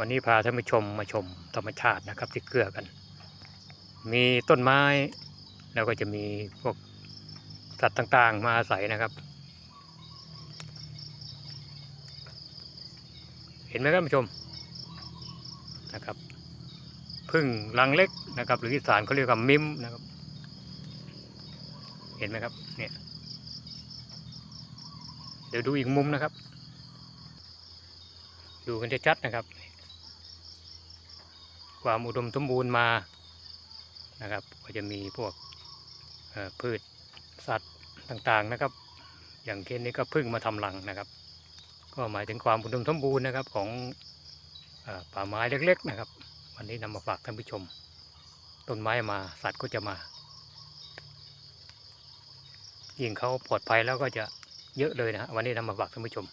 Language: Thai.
วันนี้พาท่านผู้ชมมาชมธรรมชาตินะครับที่เกลือกัน มีต้นไม้แล้วก็จะมีพวกสัตว์ต่างๆ มาอาศัยนะครับ เห็นไหมครับท่านผู้ชมนะครับพึ่งรังเล็กนะครับ หรืออีสานเขาเรียกว่ามิมนะครับ เห็นไหมครับเนี่ยเดี๋ยวดูอีกมุมนะครับ ดูกันชัดๆนะครับ ความอุดมสมบูรณ์มานะครับ ก็จะมีพวกพืชสัตว์ต่างๆนะครับ อย่างเช่นนี้ก็พึ่งมาทำรังนะครับ ก็หมายถึงความอุดมสมบูรณ์นะครับของอป่าไม้เล็กๆนะครับ วันนี้นำมาฝากท่านผู้ชม ต้นไม้มาสัตว์ก็จะมายิ่งเขาปลอดภัยแล้วก็จะเยอะเลยนะฮะวันนี้นำมาฝากท่านผู้ชม